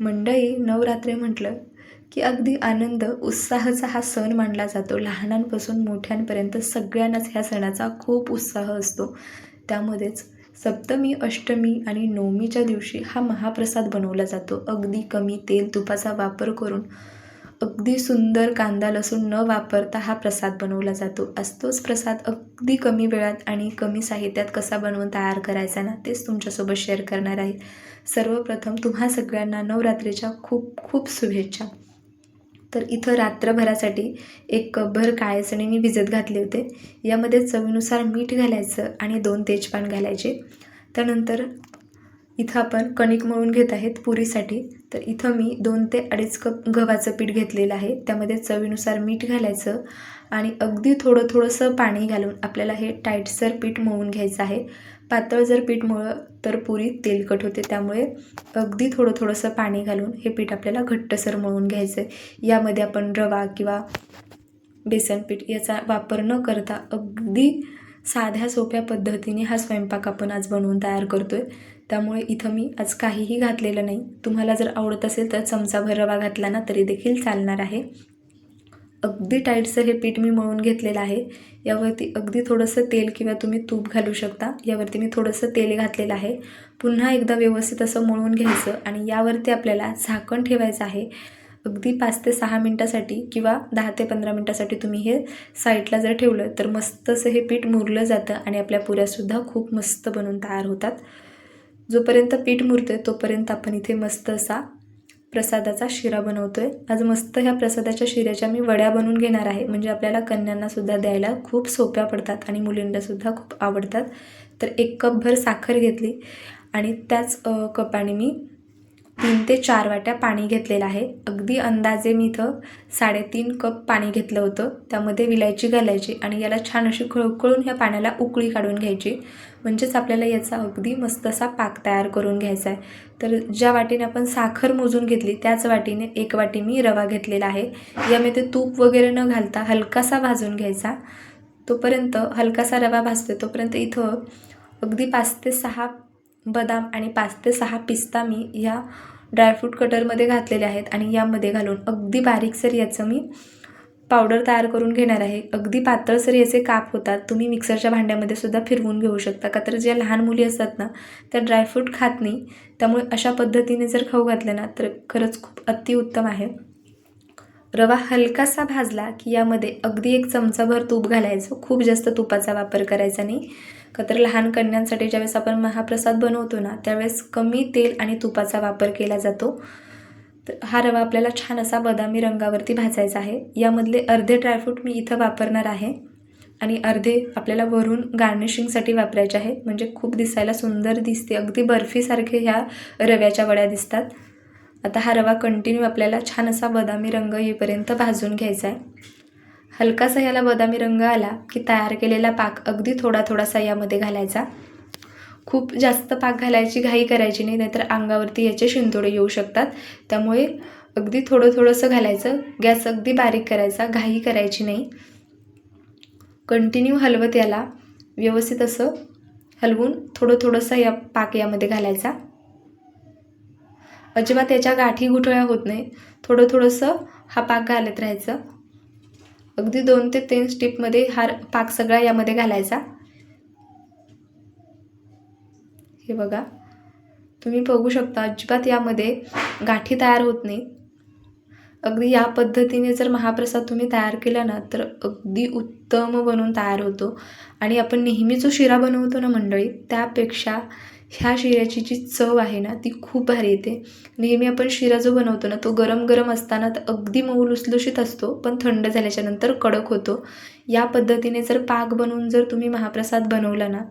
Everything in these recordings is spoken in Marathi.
मंडळी नवरात्री म्हटलं की अगदी आनंद उत्साहाचा हा सण मानला जातो. लहानांपासून मोठ्यांपर्यंत सगळ्यांनाच ह्या सणाचा खूप उत्साह असतो. त्यामध्येच सप्तमी अष्टमी आणि नवमीच्या दिवशी हा महाप्रसाद बनवला जातो. अगदी कमी तेल तुपाचा वापर करून अगदी सुंदर कांदा लसूण न वापरता हा प्रसाद बनवला जातो. आज तोच प्रसाद अगदी कमी वेळात आणि कमी साहित्यात कसा बनवून तयार करायचा ना तेच तुमच्यासोबत शेअर करणार आहे. सर्वप्रथम तुम्हा सगळ्यांना नवरात्रीच्या खूप खूप शुभेच्छा. तर इथं रात्रभरासाठी एक कपभर काळे चणे मी भिजत घातले होते. यामध्ये चवीनुसार मीठ घालायचं आणि दोन तेजपान घालायचे. त्यानंतर इथं आपण कणिक मळून घेत आहेत पुरीसाठी. तर इथं मी दोन ते अडीच कप गव्हाचं पीठ घेतलेलं आहे. त्यामध्ये चवीनुसार मीठ घालायचं आणि अगदी थोडं थोडंसं पाणी घालून आपल्याला हे टाईटसर पीठ मळून घ्यायचं आहे. पातळ जर पीठ मळलं तर पुरी तेलकट होते. त्यामुळे अगदी थोडं थोडंसं पाणी घालून हे पीठ आपल्याला घट्टसर मळून घ्यायचं आहे. यामध्ये आपण रवा किंवा बेसन पीठ याचा वापर न करता अगदी साध्या सोप्या पद्धतीने हा स्वयंपाक आपण आज बनवून तयार करतो आहे त्यामुळे इथं मी आज काहीही घातलेलं नाही. तुम्हाला जर आवडत असेल तर चमचाभर रवा घातला ना तरी देखील चालणार आहे. अगदी टाईटसं हे पीठ मी मळून घेतलेलं आहे. यावरती अगदी थोडंसं तेल किंवा तुम्ही तूप घालू शकता. यावरती मी थोडंसं तेल घातलेलं आहे. पुन्हा एकदा व्यवस्थित असं मळून घ्यायचं आणि यावरती आपल्याला झाकण ठेवायचं आहे. अगदी पाच ते सहा मिनटासाठी किंवा दहा ते पंधरा मिनटासाठी तुम्ही हे साईडला जर ठेवलं तर मस्त असं हे पीठ मुरलं जातं आणि आपल्या पुऱ्यासुद्धा खूप मस्त बनून तयार होतात. जोपर्यंत पीठ मुरतं आहे तोपर्यंत आपण इथे मस्त असा प्रसादाचा शिरा बनवतो आहे आज मस्त ह्या प्रसादाच्या शिऱ्याच्या मी वड्या बनवून घेणार आहे. म्हणजे आपल्याला कन्यांनासुद्धा द्यायला खूप सोप्या पडतात आणि मुलींनासुद्धा खूप आवडतात. तर एक कपभर साखर घेतली आणि त्याच कपाने मी तीन ते चार वाट्या पाणी घेतलेलं आहे. अगदी अंदाजे मी इथं साडेतीन कप पाणी घेतलं होतं. त्यामध्ये विलायची घालायची आणि याला छान अशी खळखळून ह्या पाण्याला उकळी काढून घ्यायची. म्हणजेच आपल्याला याचा अगदी मस्त असा पाक तयार करून घ्यायचा आहे. तर ज्या वाटीने आपण साखर मोजून घेतली त्याच वाटीने एक वाटी मी रवा घेतलेला आहे. यामध्ये तूप वगैरे न घालता हलकासा भाजून घ्यायचा. तोपर्यंत हलकासा रवा भाजतोय तोपर्यंत इथं अगदी पाच ते सहा बदाम आणि पाच ते सहा पिस्ता मी ह्या ड्रायफ्रूट कटरमध्ये घातलेले आहेत आणि यामध्ये घालून अगदी बारीकसर याचं मी पावडर तयार करून घेणार आहे. अगदी पातळसरी याचे काप होतात. तुम्ही मिक्सरच्या भांड्यामध्ये सुद्धा फिरवून घेऊ शकता. का तर ज्या लहान मुली असतात ना त्या ड्रायफ्रूट खात नाही. त्यामुळे अशा पद्धतीने जर खाऊ घातलं ना तर खरंच खूप अतिउत्तम आहे. रवा हलकासा भाजला की यामध्ये अगदी एक चमचाभर तूप घालायचं. खूप जास्त तुपाचा वापर करायचा नाही. का तर लहान कन्यांसाठी ज्यावेळेस आपण महाप्रसाद बनवतो ना त्यावेळेस कमी तेल आणि तुपाचा वापर केला जातो. हा रवा आपल्याला छान असा बदामी रंगावरती भाजायचा आहे. यामधले अर्धे ड्रायफ्रूट मी इथं वापरणार आहे. आणि अर्धे आपल्याला वरून गार्निशिंगसाठी वापरायचे आहे. म्हणजे खूप दिसायला सुंदर दिसते. अगदी बर्फीसारखे ह्या रव्याच्या वड्या दिसतात. आता हा रवा कंटिन्यू आपल्याला छान असा बदामी रंग येईपर्यंत भाजून घ्यायचा आहे. हलकासा याला बदामी रंग आला की तयार केलेला पाक अगदी थोडा थोडासा यामध्ये घालायचा. खूप जास्त पाक घालायची घाई करायची नाही नाहीतर अंगावरती याचे शिंतोडे येऊ शकतात. त्यामुळे अगदी थोडं थोडंसं घालायचं. गॅस अगदी बारीक करायचा घाई करायची नाही. कंटिन्यू हलवत याला. व्यवस्थित असं हलवून थोडं थोडंसं या पाक यामध्ये घालायचा. अजिबात याच्या गाठी गुठळ्या होत नाही. थोडं थोडंसं हा पाक घालत राहायचं. अगदी दोन ते तीन स्टिपमध्ये हा पाक सगळा यामध्ये घालायचा. हे बघा. तुम्ही बघू शकता अजिबात यामध्ये गाठी तयार होत नाही. अगदी या पद्धतीने जर महाप्रसाद तुम्ही तयार केला ना तर अगदी उत्तम बनवून तयार होतो. आणि आपण नेहमी जो शिरा बनवतो ना मंडळी त्यापेक्षा ह्या शिऱ्याची जी चव आहे ना ती खूप भारी येते. नेहमी आपण शिरा जो बनवतो ना तो गरम गरम असताना तर अगदी मऊ लुसलुशीत असतो पण थंड झाल्याच्यानंतर कडक होतो. या पद्धतीने जर पाक बनवून जर तुम्ही महाप्रसाद बनवला ना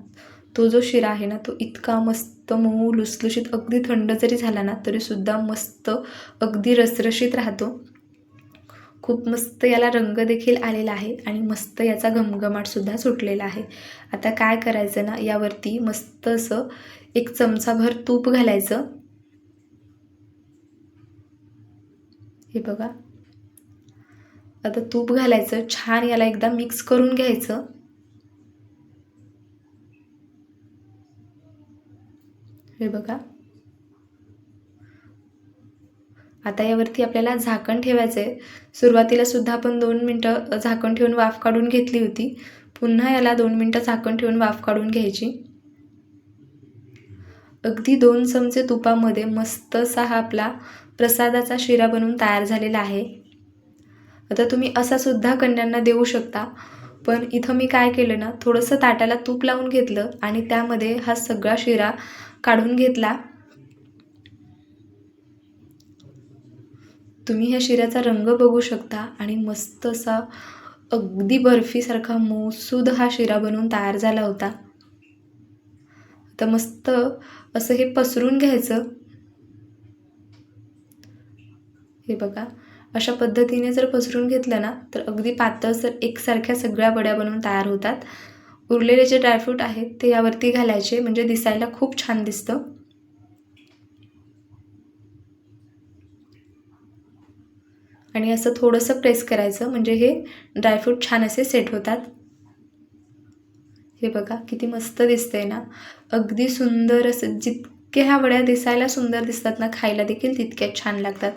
तो जो शिरा आहे ना तो इतका मस्त मऊ लुसलुशीत अगदी थंड जरी झाला ना तरीसुद्धा मस्त अगदी रसरशीत राहतो. खूप मस्त याला रंग देखील आलेला आहे आणि मस्त याचा घमघमाटसुद्धा सुटलेला आहे. आता काय करायचं ना यावरती मस्त असं एक चमचाभर तूप घालायचं. हे बघा. आता तूप घालायचं छान याला एकदा मिक्स करून घ्यायचं. हे बघा. आता यावरती आपल्याला झाकण ठेवायचं आहे सुरुवातीला सुद्धा आपण दोन मिनटं झाकण ठेवून वाफ काढून घेतली होती. पुन्हा याला दोन मिनटं झाकण ठेवून वाफ काढून घ्यायची. अगदी दोन चमचे तुपामध्ये मस्त असा हा आपला प्रसादाचा शिरा बनवून तयार झालेला आहे. आता तुम्ही असा सुद्धा कन्यांना देऊ शकता. पण इथं मी काय केलं ना थोडंसं ताटाला तूप लावून घेतलं आणि त्यामध्ये हा सगळा शिरा काढून घेतला. तुम्ही ह्या शिऱ्याचा रंग बघू शकता आणि मस्त असा अगदी बर्फीसारखा मऊसूद हा शिरा बनवून तयार झाला होता. तर मस्त असं हे पसरून घ्यायचं. हे बघा अशा पद्धतीने जर पसरून घेतलं ना तर अगदी पातळसर एकसारख्या सगळ्या वड्या बनवून तयार होतात. उरलेले जे ड्रायफ्रूट आहेत ते यावरती घालायचे. म्हणजे दिसायला खूप छान दिसतं. आणि असं थोडंसं प्रेस करायचं. म्हणजे हे ड्रायफ्रूट छान असे सेट होतात. हे बघा किती मस्त दिसतंय ना. अगदी सुंदर असं जितके ह्या वड्या दिसायला सुंदर दिसतात ना खायला देखील तितक्या छान लागतात.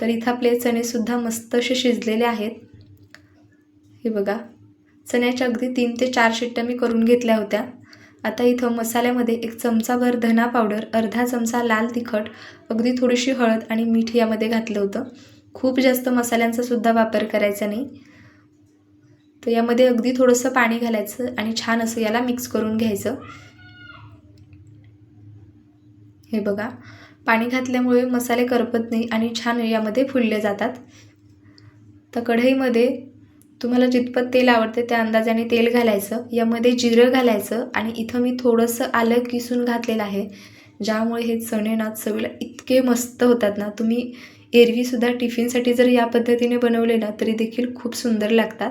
तर इथं आपले चणेसुद्धा मस्त असे शिजलेले आहेत. हे बघा. चण्याच्या अगदी तीन ते चार शिट्ट्या मी करून घेतल्या होत्या. आता इथं मसाल्यामध्ये एक चमचाभर धना पावडर अर्धा चमचा लाल तिखट अगदी थोडीशी हळद आणि मीठ यामध्ये घातलं होतं. खूप जास्त मसाल्यांचा सुद्धा वापर करायचा नाही. तर यामध्ये अगदी थोडंसं पाणी घालायचं आणि छान असं याला मिक्स करून घ्यायचं. हे बघा पाणी घातल्यामुळे मसाले करपत नाही आणि छान यामध्ये फुलले जातात. तर कढईमध्ये तुम्हाला जितपत तेल आवडते त्या अंदाजाने तेल घालायचं यामध्ये जिरं घालायचं आणि इथं मी थोडंसं आलं किसून घातलेलं आहे ज्यामुळे हे चणे ना चवीला इतके मस्त होतात ना. तुम्ही एरवीसुद्धा टिफिनसाठी जर या पद्धतीने बनवले ना तरी देखील खूप सुंदर लागतात.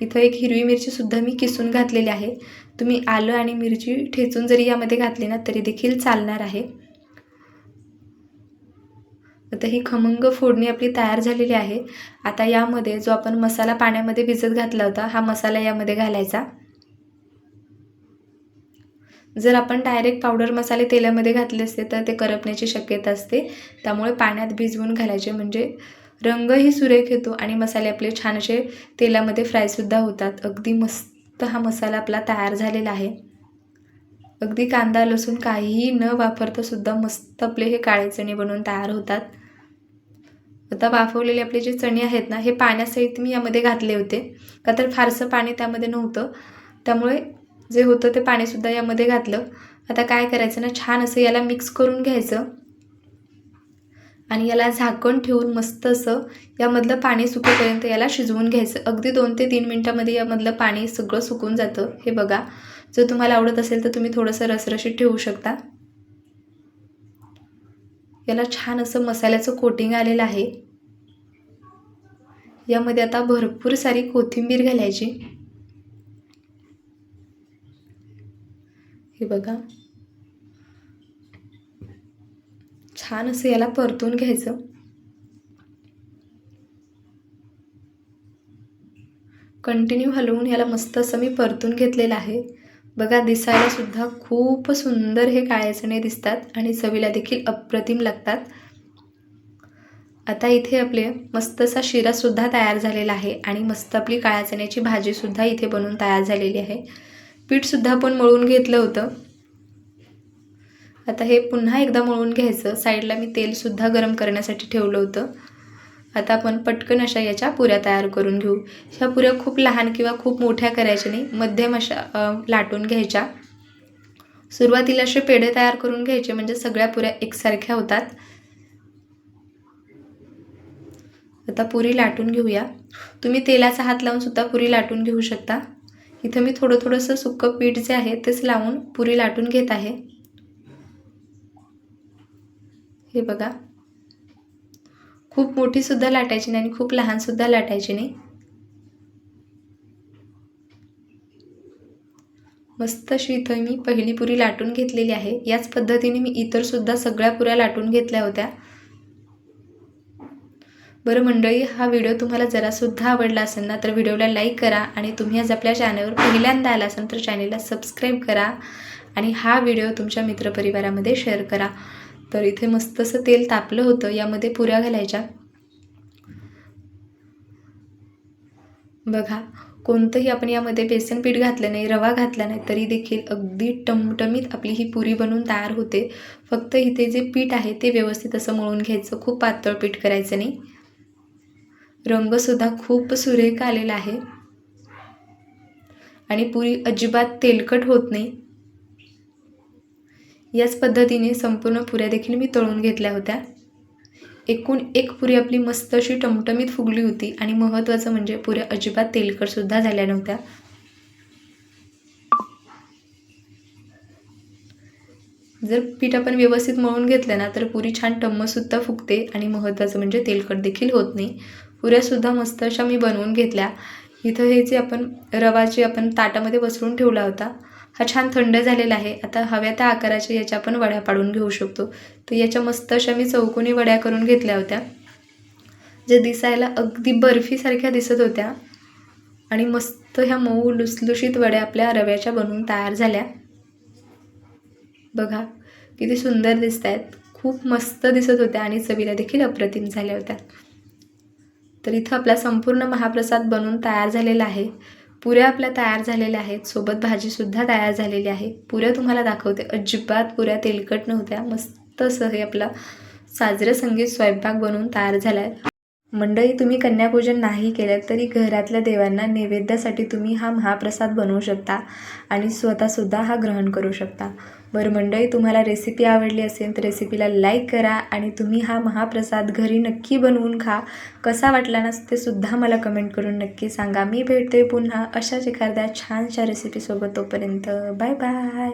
इथं एक हिरवी मिरचीसुद्धा मी किसून घातलेली आहे. तुम्ही आलं आणि मिरची ठेचून जरी यामध्ये घातली ना तरी देखील चालणार आहे. आता ही खमंग फोडणी आपली तयार झालेली आहे. आता यामध्ये जो आपण मसाला पाण्यामध्ये भिजत घातला होता हा मसाला यामध्ये घालायचा. जर आपण डायरेक्ट पावडर मसाले तेलामध्ये घातले असते तर ते करपण्याची शक्यता असते. त्यामुळे पाण्यात भिजवून घालायचे म्हणजे रंगही सुरेख येतो आणि मसाले आपले छान असे तेलामध्ये फ्रायसुद्धा होतात. अगदी मस्त हा मसाला आपला तयार झालेला आहे. अगदी कांदा लसूण काहीही न वापरता सुद्धा मस्त आपले हे काळे चणे बनवून तयार होतात. आता वाफवलेले आपले जे चणे आहेत ना हे पाण्यासहित मी यामध्ये घातले होते. का तर फारसं पाणी त्यामध्ये नव्हतं. त्यामुळे जे होतं ते पाणीसुद्धा यामध्ये घातलं. आता काय करायचं ना छान असं याला मिक्स करून घ्यायचं. आणि याला झाकण ठेवून मस्त असं यामधलं पाणी सुकेपर्यंत याला शिजवून घ्यायचं. अगदी दोन ते तीन मिनटामध्ये यामधलं पाणी सगळं सुकून जातं. हे बघा. जर तुम्हाला आवडत असेल तर तुम्ही थोडंसं रसरशीत ठेवू शकता. याला छान असं मसाल्याचं कोटिंग आलेलं आहे. यामध्ये आता भरपूर सारी कोथिंबीर घालायची. हे बघा. छान असं याला परतून घ्यायचं. कंटिन्यू हलवून याला मस्त असं मी परतून घेतलेलं आहे. बघा दिसायला सुद्धा खूप सुंदर हे काळे चणे दिसतात आणि चवीला देखील अप्रतिम लागतात. आता इथे आपले मस्त असा शिरासुद्धा तयार झालेला आहे आणि मस्त आपली काळ्या चण्याची भाजीसुद्धा इथे बनवून तयार झालेली आहे. पीठसुद्धा आपण मळून घेतलं होतं. आता हे पुन्हा एकदा मळून घ्यायचं. साईडला मी तेलसुद्धा गरम करण्यासाठी ठेवलं होतं. आता आपण पटकन अशा याच्या पुऱ्या तयार करून घेऊ. ह्या पुऱ्या खूप लहान किंवा खूप मोठ्या करायच्या नाही मध्यम अशा लाटून घ्यायच्या. सुरुवातीला असे पेढे तयार करून घ्यायचे म्हणजे सगळ्या पुऱ्या एकसारख्या होतात. आता पुरी लाटून घेऊया. तुम्ही तेलाचा हात लावून सुद्धा पुरी लाटून घेऊ शकता. इथं मी थोडं थोडंसं सुकं पीठ जे आहे तेच लावून पुरी लाटून घेत आहे. हे बघा. खूप मोठीसुद्धा लाटायची नाही आणि खूप लहानसुद्धा लाटायची नाही. मस्त अशी इथं मी पहिली पुरी लाटून घेतलेली आहे. याच पद्धतीने मी इतरसुद्धा सगळ्या पुऱ्या लाटून घेतल्या होत्या. बरं मंडळी हा व्हिडिओ तुम्हाला जरासुद्धा आवडला असेल ना तर व्हिडिओला लाईक करा आणि तुम्ही आज आपल्या चॅनलवर पहिल्यांदा आला असाल तर चॅनलला सबस्क्राईब करा आणि हा व्हिडिओ तुमच्या मित्रपरिवारामध्ये शेअर करा. तर इथे मस्त असं तेल तापलं होतं यामध्ये पुऱ्या घालायच्या. बघा कोणतंही आपण यामध्ये बेसन पीठ घातलं नाही रवा घातला नाही तरी देखील अगदी टमटमीत आपली ही पुरी बनवून तयार होते. फक्त इथे जे पीठ आहे ते व्यवस्थित असं मळून घ्यायचं खूप पातळ पीठ करायचं नाही. रंगसुद्धा खूप सुरेख आलेला आहे. आणि पुरी अजिबात तेलकट होत नाही. याच पद्धतीने संपूर्ण पुऱ्या देखील मी तळून घेतल्या होत्या. एकूण एक पुरी आपली मस्त अशी टमटमीत फुगली होती आणि महत्त्वाचं म्हणजे पुऱ्या अजिबात तेलकटसुद्धा झाल्या नव्हत्या. जर पीठ आपण व्यवस्थित मळून घेतलं ना तर पुरी छान टम्मसुद्धा फुगते आणि महत्त्वाचं म्हणजे तेलकट देखील होत नाही. पुऱ्यासुद्धा मस्त अशा मी बनवून घेतल्या. इथं हे जे आपण रवा जे आपण ताटामध्ये पसरून ठेवला होता हा छान थंड झालेला आहे. आता हव्या त्या आकाराच्या याच्या आपण वड्या पाडून घेऊ शकतो. तर याच्या मस्त अशा मी चौकोनी वड्या करून घेतल्या होत्या. ज्या दिसायला अगदी बर्फीसारख्या दिसत होत्या. आणि मस्त ह्या मऊ लुसलुशीत वड्या आपल्या रव्याच्या बनवून तयार झाल्या. बघा किती सुंदर दिसत आहेत खूप मस्त दिसत होत्या आणि चवीला देखील अप्रतिम झाल्या होत्या. तर इथं आपला संपूर्ण महाप्रसाद बनवून तयार झालेला आहे. पुऱ्या आपल्या तयार झालेल्या आहेत. सोबत भाजीसुद्धा तयार झालेली आहे. पुऱ्या तुम्हाला दाखवते. अजिबात पुऱ्या तेलकट नव्हत्या. मस्त असं हे आपला साजरं संगीत स्वयंपाक बनवून तयार झाला आहे मंडळी तुम्ही कन्यापूजन नाही केलं तरी घरातल्या देवांना नैवेद्यासाठी तुम्ही हा महाप्रसाद बनवू शकता आणि स्वतःसुद्धा हा ग्रहण करू शकता. बरं मंडळी तुम्हाला रेसिपी आवडली असेल तर रेसिपीला लाईक करा आणि तुम्ही हा महाप्रसाद घरी नक्की बनवून खा. कसा वाटला ना ते सुद्धा मला कमेंट करून नक्की सांगा. मी भेटते पुन्हा अशाच एखाद्या छानशा रेसिपीसोबत तोपर्यंत. Bye bye